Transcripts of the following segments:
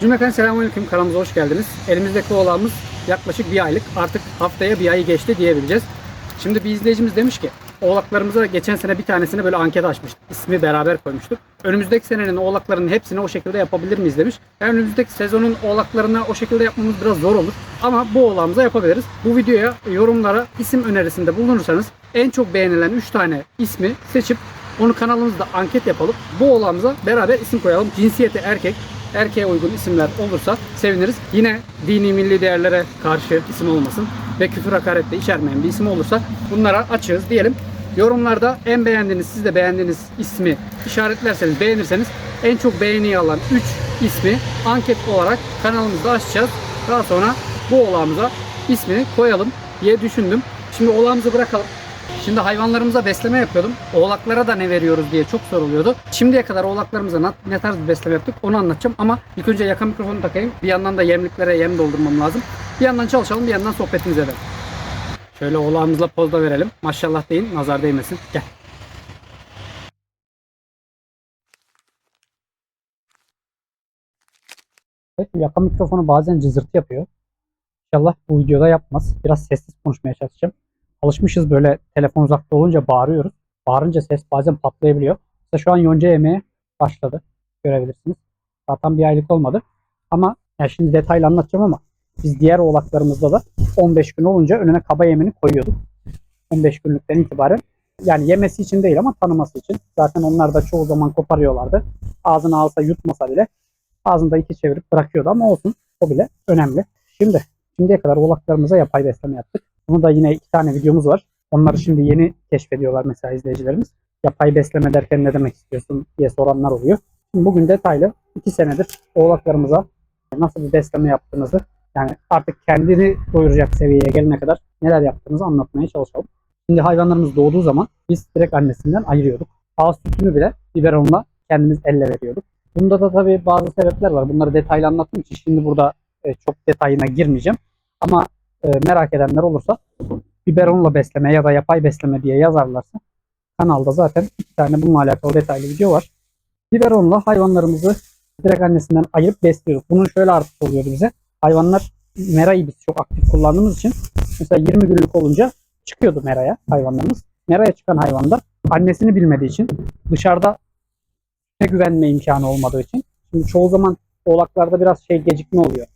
Cümleten selamünaleyküm kanalımıza hoş geldiniz. Elimizdeki oğlağımız yaklaşık bir aylık. Artık haftaya bir ayı geçti diyebileceğiz. Şimdi bir izleyicimiz demiş ki oğlaklarımıza geçen sene bir tanesini böyle anket açmıştık. İsmi beraber koymuştuk. Önümüzdeki senenin oğlaklarının hepsini o şekilde yapabilir miyiz demiş. Yani önümüzdeki sezonun oğlaklarını o şekilde yapmamız biraz zor olur. Ama bu oğlağımıza yapabiliriz. Bu videoya yorumlara isim önerisinde bulunursanız en çok beğenilen 3 tane ismi seçip onu kanalımızda anket yapalım. Bu oğlağımıza beraber isim koyalım. Cinsiyeti erkek, erkeğe uygun isimler olursa seviniriz. Yine dini milli değerlere karşı isim olmasın ve küfür hakaret de içermeyen bir isim olursa bunlara açığız diyelim. Yorumlarda en beğendiğiniz, siz de beğendiğiniz ismi işaretlerseniz, beğenirseniz en çok beğeniyi alan 3 ismi anket olarak kanalımızda açacağız. Daha sonra bu oğlağımıza ismini koyalım diye düşündüm. Şimdi oğlağımızı bırakalım. Şimdi hayvanlarımıza besleme yapıyordum. Oğlaklara da ne veriyoruz diye çok soruluyordu. Şimdiye kadar oğlaklarımıza ne tarz besleme yaptık onu anlatacağım. Ama ilk önce yaka mikrofonu takayım. Bir yandan da yemliklere yem doldurmam lazım. Bir yandan çalışalım bir yandan sohbetimizi edelim. Şöyle oğlağımızla poz da verelim. Maşallah deyin nazar değmesin. Gel. Evet, yaka mikrofonu bazen cızırtı yapıyor. İnşallah bu videoda yapmaz. Biraz sessiz konuşmaya çalışacağım. Alışmışız böyle telefon uzakta olunca bağırıyoruz. Bağırınca ses bazen patlayabiliyor. Mesela şu an yonca yemeye başladı. Görebilirsiniz. Zaten bir aylık olmadı. Ama yani şimdi detaylı anlatacağım ama biz diğer oğlaklarımızda da 15 gün olunca önüne kaba yemini koyuyorduk. 15 günlükten itibaren. Yani yemesi için değil ama tanıması için. Zaten onlar da çoğu zaman koparıyorlardı. Ağzına alsa yutmasa bile ağzında iki çevirip bırakıyordu ama olsun. O bile önemli. Şimdi şimdiye kadar oğlaklarımıza yapay besleme yaptık. Bunu da yine iki tane videomuz var. Onları şimdi yeni keşfediyorlar mesela izleyicilerimiz. Yapay besleme derken ne demek istiyorsun diye soranlar oluyor. Şimdi bugün detaylı iki senedir oğlaklarımıza nasıl bir besleme yaptığımızı yani artık kendini doyuracak seviyeye gelene kadar neler yaptığımızı anlatmaya çalışalım. Şimdi hayvanlarımız doğduğu zaman biz direkt annesinden ayırıyorduk. Ağız sütünü bile biberonla kendimiz elle veriyorduk. Bunda da tabii bazı sebepler var. Bunları detaylı anlattığım için şimdi burada e, çok detayına girmeyeceğim. Ama e, merak edenler olursa biberonla besleme ya da yapay besleme diye yazarlarsa kanalda zaten iki tane bununla alakalı detaylı video var. Biberonla hayvanlarımızı direkt annesinden ayırıp besliyorduk. Bunun şöyle artısı oluyordu bize. Hayvanlar merayı biz çok aktif kullandığımız için mesela 20 günlük olunca çıkıyordu meraya hayvanlarımız. Meraya çıkan hayvanda annesini bilmediği için dışarıda güvenme imkanı olmadığı için şimdi çoğu zaman oğlaklarda biraz şey gecikme oluyor.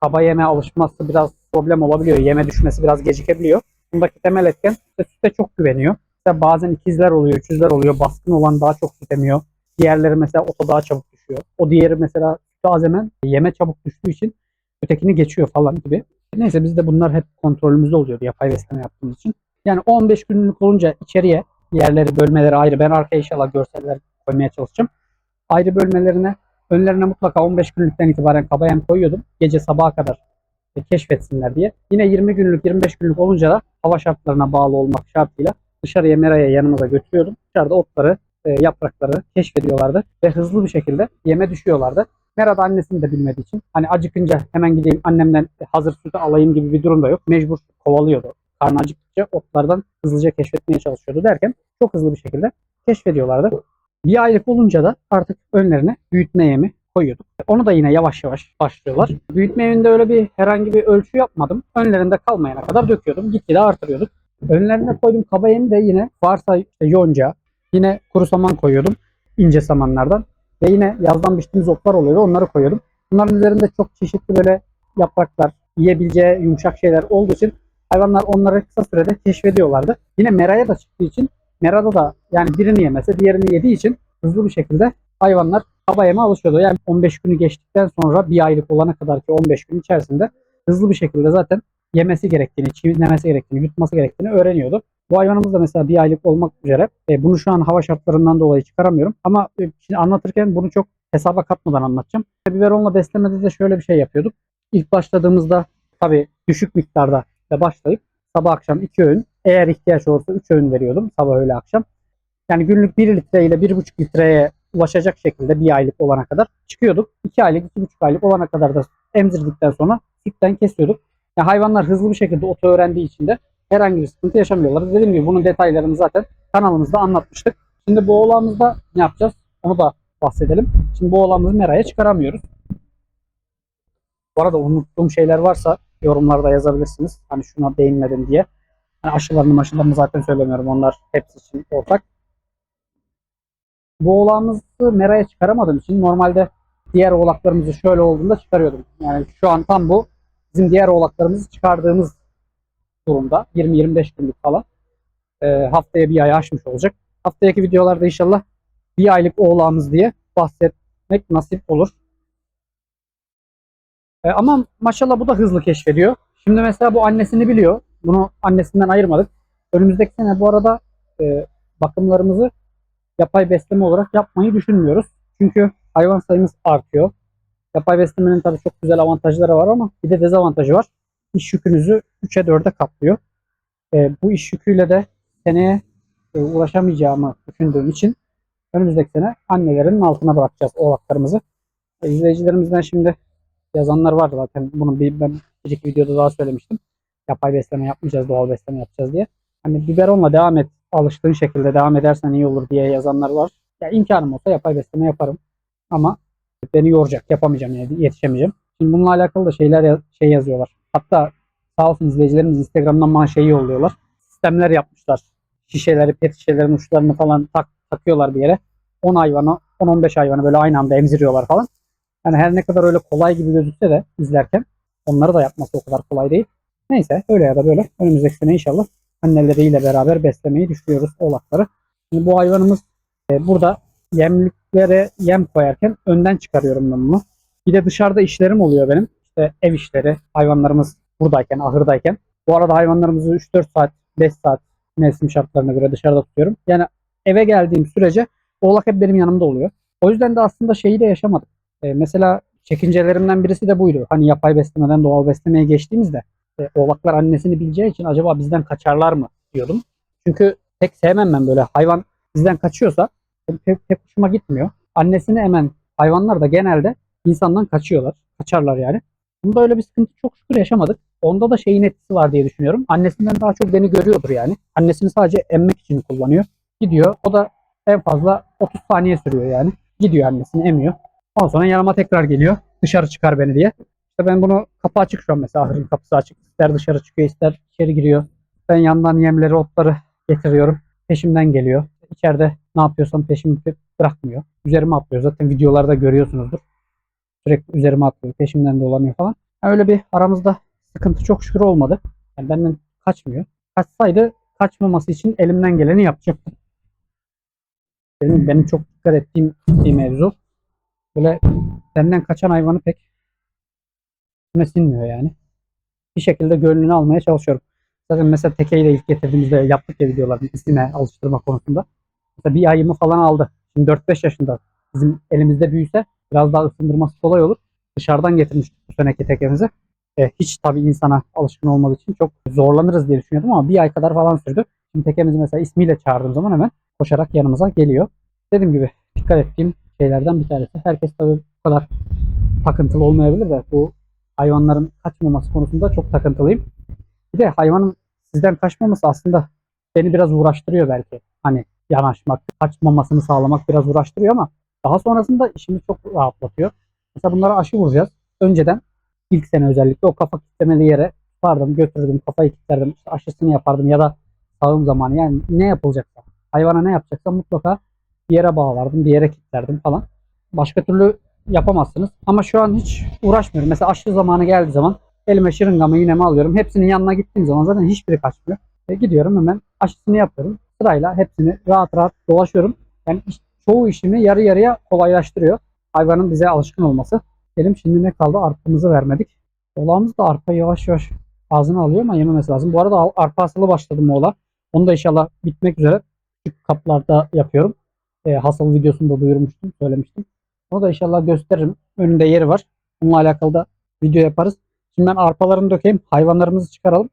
Kaba yeme alışması biraz problem olabiliyor. Yeme düşmesi biraz gecikebiliyor. Bundaki temel etken işte süte çok güveniyor. Mesela bazen ikizler oluyor, üçüzler oluyor. Baskın olan daha çok süt emiyor. Diğerleri mesela oto daha çabuk düşüyor. O diğeri mesela sütü az emen yeme çabuk düştüğü için ötekini geçiyor falan gibi. Neyse biz de bunlar hep kontrolümüzde oluyordu yapay besleme yaptığımız için. Yani 15 günlük olunca içeriye yerleri bölmeleri ayrı. Ben arkaya inşallah görseller koymaya çalışacağım. Ayrı bölmelerine önlerine mutlaka 15 günlükten itibaren kaba yem koyuyordum. Gece sabaha kadar keşfetsinler diye. Yine 20 günlük 25 günlük olunca da hava şartlarına bağlı olmak şartıyla dışarıya meraya yanımıza götürüyordum. Dışarıda otları, e, yaprakları keşfediyorlardı ve hızlı bir şekilde yeme düşüyorlardı. Merada annesini de bilmediği için hani acıkınca hemen gideyim annemden hazır sütü alayım gibi bir durum da yok. Mecbur kovalıyordu. Karnı acıktıkça otlardan hızlıca keşfetmeye çalışıyordu derken çok hızlı bir şekilde keşfediyorlardı. Bir aylık olunca da artık önlerine büyütme yemi koyuyorduk. Onu da yine yavaş yavaş başlıyorlar. Büyütme yeminde öyle bir herhangi bir ölçü yapmadım. Önlerinde kalmayana kadar döküyordum. Gitgide artırıyorduk. Önlerine koyduğum kaba yemi de yine varsa yonca, yine kuru saman koyuyordum. ince samanlardan. Ve yine yazdan biçtiğimiz otlar oluyordu. Onları koyuyordum. Bunların üzerinde çok çeşitli böyle yapraklar, yiyebileceği yumuşak şeyler olduğu için hayvanlar onları kısa sürede keşfediyorlardı. Yine meraya da çıktığı için merada da yani birini yemese diğerini yediği için hızlı bir şekilde hayvanlar kaba yeme alışıyordu. Yani 15 günü geçtikten sonra bir aylık olana kadar ki 15 gün içerisinde hızlı bir şekilde zaten yemesi gerektiğini, çiğnemesi gerektiğini, yutması gerektiğini öğreniyordu. Bu hayvanımız da mesela bir aylık olmak üzere. E, bunu şu an hava şartlarından dolayı çıkaramıyorum. Ama e, şimdi anlatırken bunu çok hesaba katmadan anlatacağım. Biberonla beslemede de şöyle bir şey yapıyorduk. İlk başladığımızda tabii düşük miktarda da başlayıp sabah akşam iki öğün eğer ihtiyaç olursa üç öğün veriyordum sabah öğle akşam. Yani günlük 1 litre ile 1,5 litreye ulaşacak şekilde bir aylık olana kadar çıkıyorduk. 2 aylık, 2,5 aylık olana kadar da emzirdikten sonra sütten kesiyorduk. Yani hayvanlar hızlı bir şekilde otu öğrendiği için de herhangi bir sıkıntı yaşamıyorlar. Dediğim gibi bunun detaylarını zaten kanalımızda anlatmıştık. Şimdi bu oğlağımızda ne yapacağız? Onu da bahsedelim. Şimdi bu oğlağımızı meraya çıkaramıyoruz. Bu arada unuttuğum şeyler varsa yorumlarda yazabilirsiniz. Hani şuna değinmedim diye. Hani aşılarını maşılarını zaten söylemiyorum. Onlar hepsi için ortak. Bu oğlağımızı meraya çıkaramadığım için normalde diğer oğlaklarımızı şöyle olduğunda çıkarıyordum. Yani şu an tam bu bizim diğer oğlaklarımızı çıkardığımız durumda. 20-25 günlük falan. Ee, haftaya bir ay aşmış olacak. Haftaki videolarda inşallah bir aylık oğlağımız diye bahsetmek nasip olur. Ee, ama maşallah bu da hızlı keşfediyor. Şimdi mesela bu annesini biliyor. Bunu annesinden ayırmadık. Önümüzdeki sene bu arada e, bakımlarımızı yapay besleme olarak yapmayı düşünmüyoruz. Çünkü hayvan sayımız artıyor. Yapay beslemenin tabii çok güzel avantajları var ama bir de dezavantajı var. İş yükünüzü 3'e 4'e katlıyor. E, bu iş yüküyle de seneye e, ulaşamayacağımı düşündüğüm için önümüzdeki sene annelerin altına bırakacağız oğlaklarımızı. E, izleyicilerimizden şimdi yazanlar var zaten. Bunu bir, ben bir iki videoda daha söylemiştim. Yapay besleme yapmayacağız, doğal besleme yapacağız diye. Hani biberonla devam et, alıştığın şekilde devam edersen iyi olur diye yazanlar var. Ya imkanım olsa yapay besleme yaparım. Ama beni yoracak, yapamayacağım yani yetişemeyeceğim. Şimdi bununla alakalı da şeyler şey yazıyorlar. Hatta sağ olsun izleyicilerimiz Instagram'dan bana şeyi yolluyorlar. Sistemler yapmışlar. Şişeleri, pet şişelerin uçlarını falan tak, takıyorlar bir yere. 10 hayvanı, 10-15 hayvanı böyle aynı anda emziriyorlar falan. Yani her ne kadar öyle kolay gibi gözükse de izlerken onları da yapması o kadar kolay değil. Neyse öyle ya da böyle önümüzdeki sene inşallah anneleriyle beraber beslemeyi düşünüyoruz oğlakları. Şimdi bu hayvanımız e, burada yemliklere yem koyarken önden çıkarıyorum ben bunu. Bir de dışarıda işlerim oluyor benim. İşte ev işleri, hayvanlarımız buradayken, ahırdayken. Bu arada hayvanlarımızı 3-4 saat, 5 saat mevsim şartlarına göre dışarıda tutuyorum. Yani eve geldiğim sürece oğlak hep benim yanımda oluyor. O yüzden de aslında şeyi de yaşamadık. E, mesela çekincelerimden birisi de buydu. Hani yapay beslemeden doğal beslemeye geçtiğimizde e, oğlaklar annesini bileceği için acaba bizden kaçarlar mı diyordum. Çünkü pek sevmem ben böyle hayvan bizden kaçıyorsa pek, pek hoşuma gitmiyor. Annesini hemen hayvanlar da genelde insandan kaçıyorlar. Kaçarlar yani. Bunda öyle bir sıkıntı çok şükür yaşamadık. Onda da şeyin etkisi var diye düşünüyorum. Annesinden daha çok beni görüyordur yani. Annesini sadece emmek için kullanıyor. Gidiyor. O da en fazla 30 saniye sürüyor yani. Gidiyor annesini emiyor. Ondan sonra yanıma tekrar geliyor. Dışarı çıkar beni diye. İşte ben bunu kapı açık şu an mesela ahırın kapısı açık. İster dışarı çıkıyor ister içeri giriyor. Ben yandan yemleri otları getiriyorum. Peşimden geliyor. İçeride ne yapıyorsam peşimi bırakmıyor. Üzerime atlıyor. Zaten videolarda görüyorsunuzdur. Sürekli üzerime atlıyor. Peşimden dolanıyor falan. Yani öyle bir aramızda sıkıntı çok şükür olmadı. Yani benden kaçmıyor. Kaçsaydı kaçmaması için elimden geleni yapacaktım. Benim, benim çok dikkat ettiğim bir mevzu. Böyle benden kaçan hayvanı pek üstüme sinmiyor yani. Bir şekilde gönlünü almaya çalışıyorum. Zaten mesela tekeyi de ilk getirdiğimizde yaptık ya videoların ismine alıştırma konusunda. Mesela bir ayımı falan aldı. Şimdi 4-5 yaşında. Bizim elimizde büyüse biraz daha ısındırması kolay olur. Dışarıdan getirmiştik bu seneki tekemizi. E, hiç tabii insana alışkın olmadığı için çok zorlanırız diye düşünüyordum ama bir ay kadar falan sürdü. Şimdi tekemizi mesela ismiyle çağırdığım zaman hemen koşarak yanımıza geliyor. Dediğim gibi dikkat ettiğim şeylerden bir tanesi. Herkes tabii bu kadar takıntılı olmayabilir de bu hayvanların kaçmaması konusunda çok takıntılıyım. Bir de hayvanın sizden kaçmaması aslında beni biraz uğraştırıyor belki. Hani yanaşmak, kaçmamasını sağlamak biraz uğraştırıyor ama daha sonrasında işimi çok rahatlatıyor. Mesela bunlara aşı vuracağız. Önceden ilk sene özellikle o kafa kitlemeli yere tutardım, götürürdüm, kafayı kilitlerdim, işte aşısını yapardım ya da sağım zamanı yani ne yapılacaksa, hayvana ne yapacaksa mutlaka bir yere bağlardım, bir yere kilitlerdim falan. Başka türlü yapamazsınız. Ama şu an hiç uğraşmıyorum. Mesela aşı zamanı geldiği zaman elime şırıngamı iğnemi alıyorum. Hepsinin yanına gittiğim zaman zaten hiçbiri kaçmıyor. E, gidiyorum hemen aşısını yapıyorum. Sırayla hepsini rahat rahat dolaşıyorum. Yani çoğu işimi yarı yarıya kolaylaştırıyor. Hayvanın bize alışkın olması. Elim şimdi ne kaldı? Arpamızı vermedik. Oğlağımız da arpa yavaş yavaş ağzına alıyor ama yememesi lazım. Bu arada arpa hasılı başladım oğla. Onu da inşallah bitmek üzere. Küçük kaplarda yapıyorum. E, hasıl videosunu da duyurmuştum, söylemiştim. Onu da inşallah gösteririm. Önünde yeri var. Bununla alakalı da video yaparız. Şimdi ben arpalarını dökeyim. Hayvanlarımızı çıkaralım.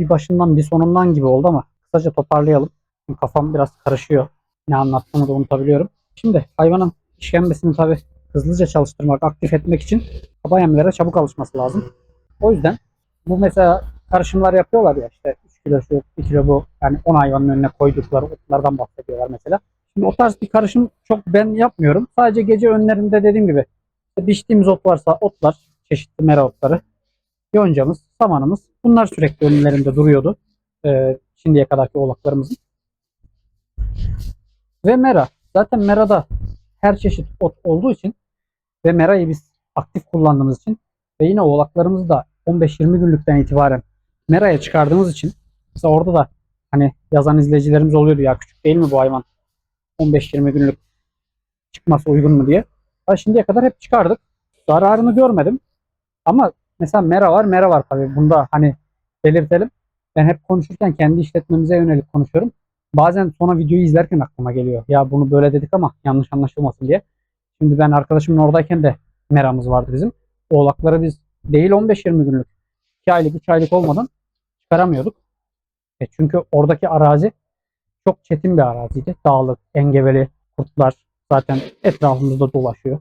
Bir başından bir sonundan gibi oldu ama kısaca toparlayalım. Çünkü kafam biraz karışıyor. Ne anlattığımı da unutabiliyorum. Şimdi hayvanın işkembesini tabii hızlıca çalıştırmak, aktif etmek için kaba yemlere çabuk alışması lazım. O yüzden bu mesela karışımlar yapıyorlar ya işte 3 kilo şu, 1 kilo bu. Yani 10 hayvanın önüne koydukları otlardan bahsediyorlar mesela. Şimdi o tarz bir karışım çok ben yapmıyorum. Sadece gece önlerinde dediğim gibi biçtiğimiz ot varsa otlar, çeşitli mera otları, yoncamız, samanımız bunlar sürekli önlerinde duruyordu. Ee, şimdiye kadarki oğlaklarımızın. Ve mera. Zaten merada her çeşit ot olduğu için ve merayı biz aktif kullandığımız için ve yine oğlaklarımızı da 15-20 günlükten itibaren meraya çıkardığımız için mesela orada da hani yazan izleyicilerimiz oluyordu ya küçük değil mi bu hayvan 15-20 günlük çıkması uygun mu diye. Ha şimdiye kadar hep çıkardık. Zararını görmedim. Ama mesela mera var mera var tabii. Bunda hani belirtelim. Ben hep konuşurken kendi işletmemize yönelik konuşuyorum. Bazen sonra videoyu izlerken aklıma geliyor. Ya bunu böyle dedik ama yanlış anlaşılmasın diye. Şimdi ben arkadaşımın oradayken de meramız vardı bizim. Oğlakları biz değil 15-20 günlük 2 aylık 3 aylık olmadan çıkaramıyorduk. E çünkü oradaki arazi çok çetin bir araziydi. Dağlık, engebeli, kurtlar zaten etrafımızda dolaşıyor.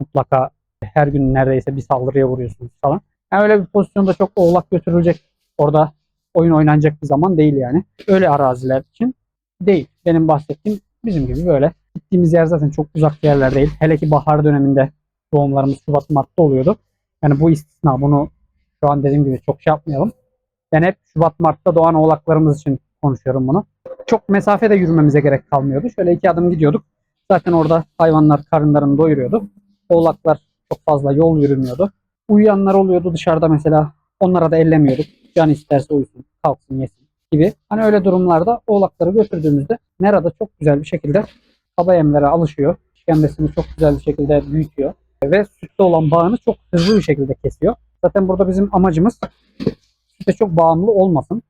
Mutlaka her gün neredeyse bir saldırıya vuruyorsunuz falan. Yani öyle bir pozisyonda çok oğlak götürülecek orada oyun oynanacak bir zaman değil yani. Öyle araziler için değil. Benim bahsettiğim bizim gibi böyle. Gittiğimiz yer zaten çok uzak yerler değil. Hele ki bahar döneminde doğumlarımız Şubat Mart'ta oluyordu. Yani bu istisna. Bunu şu an dediğim gibi çok şey yapmayalım. Ben hep Şubat Mart'ta doğan oğlaklarımız için konuşuyorum bunu. Çok mesafede yürümemize gerek kalmıyordu. Şöyle iki adım gidiyorduk. Zaten orada hayvanlar karınlarını doyuruyordu. Oğlaklar çok fazla yol yürümüyordu. Uyuyanlar oluyordu dışarıda mesela. Onlara da ellemiyorduk. Can isterse uyusun, kalksın, yesin gibi. Hani öyle durumlarda oğlakları götürdüğümüzde Mera'da çok güzel bir şekilde kaba yemlere alışıyor. İşkembesini çok güzel bir şekilde büyütüyor. Ve sütte olan bağını çok hızlı bir şekilde kesiyor. Zaten burada bizim amacımız süte çok bağımlı olmasın.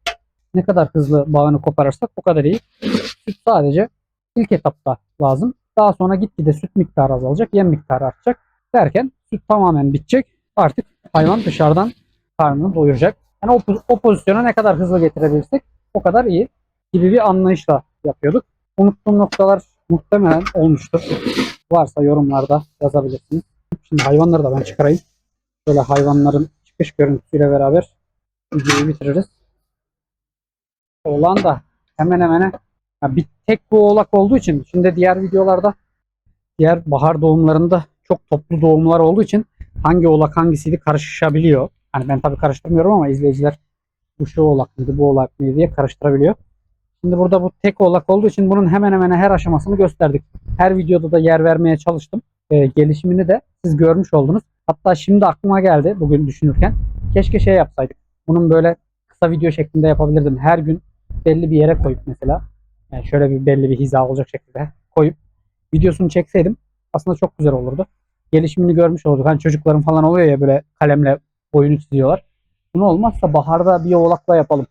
Ne kadar hızlı bağını koparırsak o kadar iyi. Süt sadece ilk etapta lazım. Daha sonra gitgide süt miktarı azalacak, yem miktarı artacak. Derken süt tamamen bitecek. Artık hayvan dışarıdan karnını doyuracak. Yani o, o pozisyona ne kadar hızlı getirebilirsek o kadar iyi gibi bir anlayışla yapıyorduk. Unuttuğum noktalar muhtemelen olmuştur. Varsa yorumlarda yazabilirsiniz. Şimdi hayvanları da ben çıkarayım. Böyle hayvanların çıkış görüntüsüyle beraber videoyu bitiririz. Oğlan da hemen hemen ya bir tek bu oğlak olduğu için şimdi diğer videolarda diğer bahar doğumlarında çok toplu doğumlar olduğu için hangi oğlak hangisiydi karışabiliyor. Hani ben tabii karıştırmıyorum ama izleyiciler bu şu oğlak mıydı bu oğlak mıydı diye karıştırabiliyor. Şimdi burada bu tek oğlak olduğu için bunun hemen hemen her aşamasını gösterdik. Her videoda da yer vermeye çalıştım. Ee, gelişimini de siz görmüş oldunuz. Hatta şimdi aklıma geldi bugün düşünürken. Keşke şey yapsaydık. Bunun böyle kısa video şeklinde yapabilirdim. Her gün belli bir yere koyup mesela. Yani şöyle bir belli bir hiza olacak şekilde koyup videosunu çekseydim aslında çok güzel olurdu. Gelişimini görmüş olurduk. Hani çocukların falan oluyor ya böyle kalemle boyunu çiziyorlar. Bunu olmazsa baharda bir oğlakla yapalım.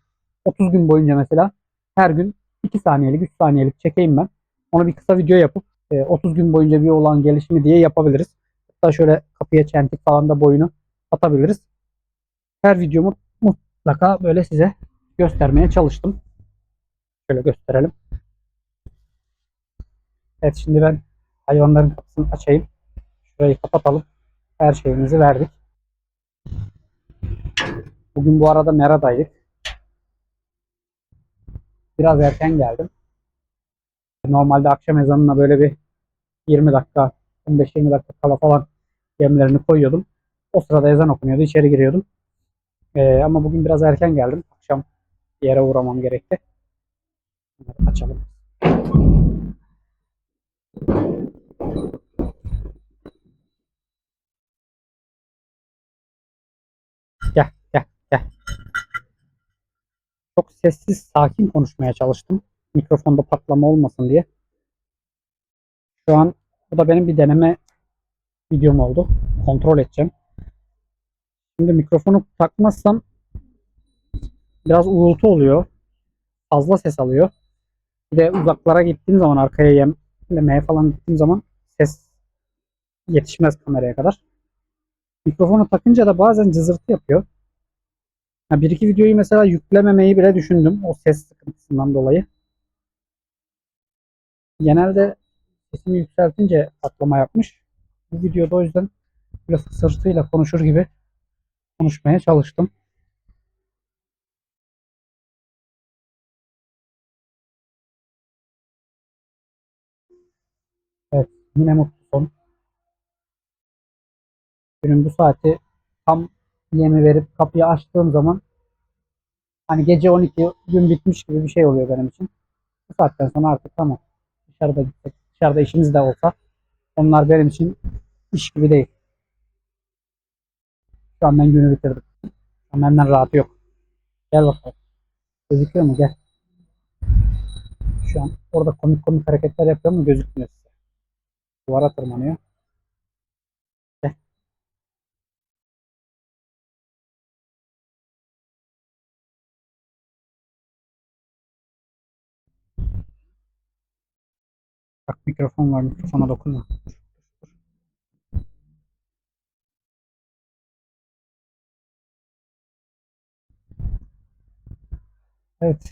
30 gün boyunca mesela her gün 2 saniyelik 3 saniyelik çekeyim ben. Onu bir kısa video yapıp e, 30 gün boyunca bir olan gelişimi diye yapabiliriz. Hatta şöyle kapıya çentik falan da boyunu atabiliriz. Her videomu mutlaka böyle size göstermeye çalıştım. Şöyle gösterelim. Evet şimdi ben hayvanların kapısını açayım. Şurayı kapatalım. Her şeyimizi verdik. Bugün bu arada Mera'daydık. Biraz erken geldim. Normalde akşam ezanına böyle bir 20 dakika, 15-20 dakika kala falan yemlerini koyuyordum. O sırada ezan okunuyordu. içeri giriyordum. Ee, ama bugün biraz erken geldim. Akşam yere uğramam gerekti. Bunları açalım. Gel, gel, gel. Çok sessiz, sakin konuşmaya çalıştım. Mikrofonda patlama olmasın diye. Şu an bu da benim bir deneme videom oldu. Kontrol edeceğim. Şimdi mikrofonu takmazsam biraz uğultu oluyor. Fazla ses alıyor. Bir de uzaklara gittiğim zaman arkaya yemlemeye falan gittiğim zaman ses yetişmez kameraya kadar. Mikrofonu takınca da bazen cızırtı yapıyor. Ha, bir iki videoyu mesela yüklememeyi bile düşündüm o ses sıkıntısından dolayı. Genelde sesimi yükseltince patlama yapmış. Bu videoda o yüzden böyle sırtıyla konuşur gibi konuşmaya çalıştım. Yine mutlu son. Günün bu saati tam yemi verip kapıyı açtığım zaman hani gece 12 gün bitmiş gibi bir şey oluyor benim için. Bu saatten sonra artık tamam. Dışarıda gitsek, dışarıda işimiz de olsa onlar benim için iş gibi değil. Şu an ben günü bitirdim. An benden rahatı yok. Gel bakalım. Gözüküyor mu? Gel. Şu an orada komik komik hareketler yapıyor mu gözükmüyor. Duvara tırmanıyor. Gel. Bak mikrofon var. Mikrofona dokunma. Evet.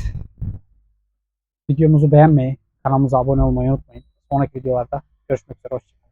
Videomuzu beğenmeyi, kanalımıza abone olmayı unutmayın. Sonraki videolarda успешных срочников.